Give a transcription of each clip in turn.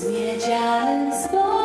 Zmiedzianym zbożem.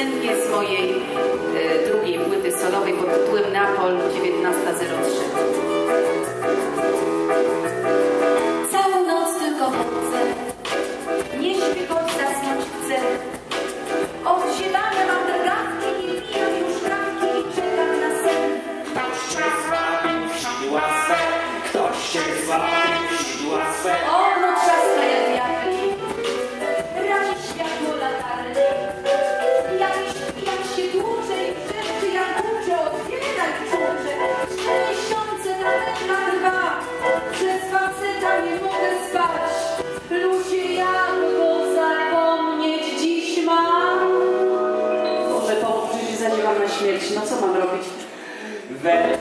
piosenkę z mojej e, drugiej płyty solowej pod tytułem Napol 1903. śmierć, no co mam robić? We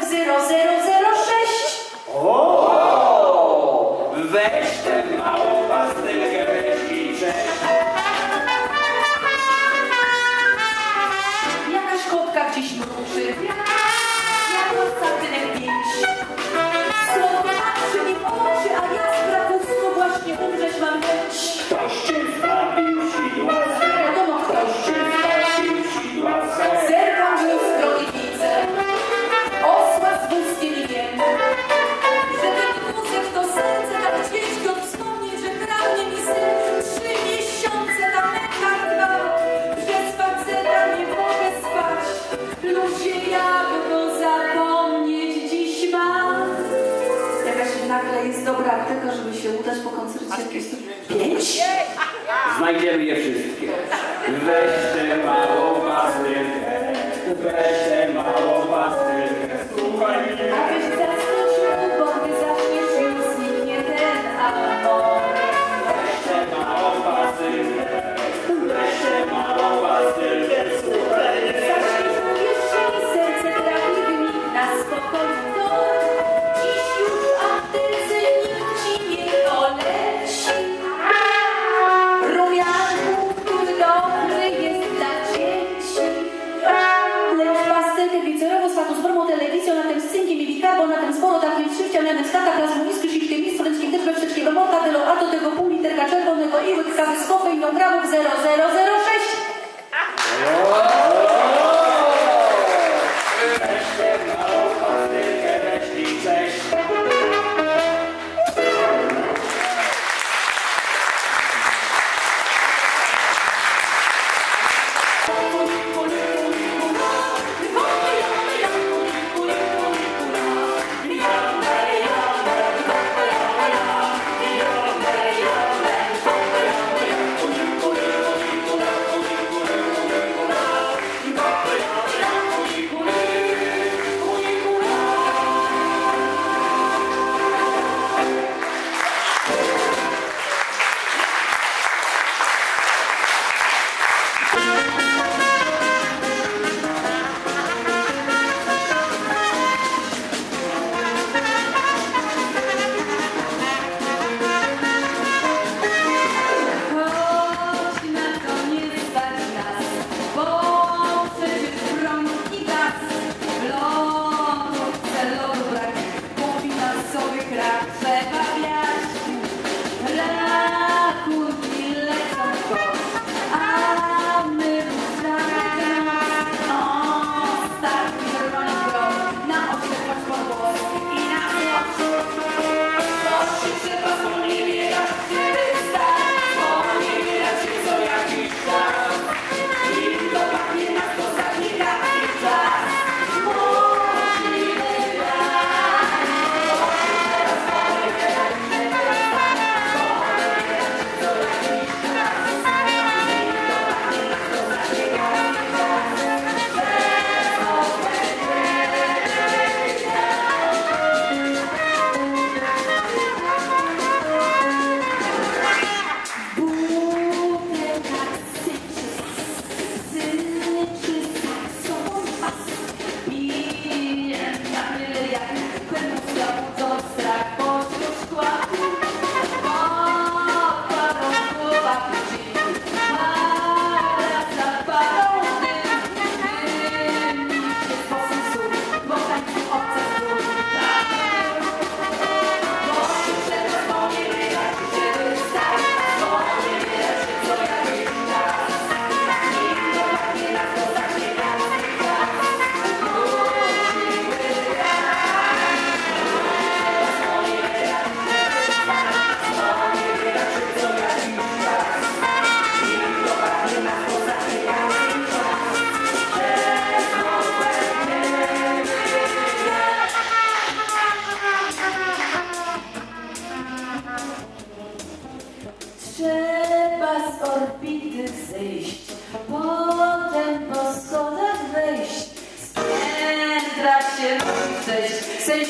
zero, zero, jest dobra apteka, żeby się udać po koncercie? Pięć? Znajdziemy je wszystkie. Weź tę małą pastylkę, weź tę małą pastylkę, słuchaj mnie. cytata klasmonisk Geschichtewicz Soleckiej też we wszystkiego monta, a do tego pół literka czerwonego i łykka z kofeiną gramów 0006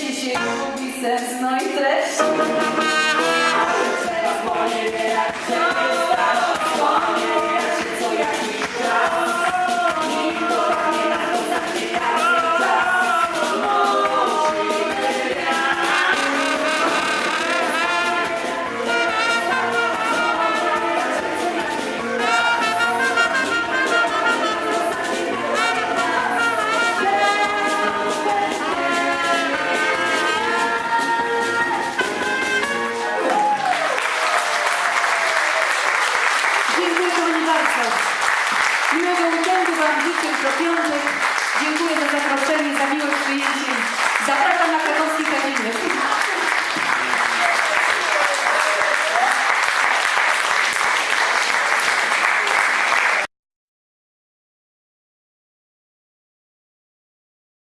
Sensie się gubi sens, no i treść. Dziękuję otwartość i Wam piątek. Dziękuję za zaproszenie, za miłe przyjęcie. Zapraszam na krakowski kadzinek.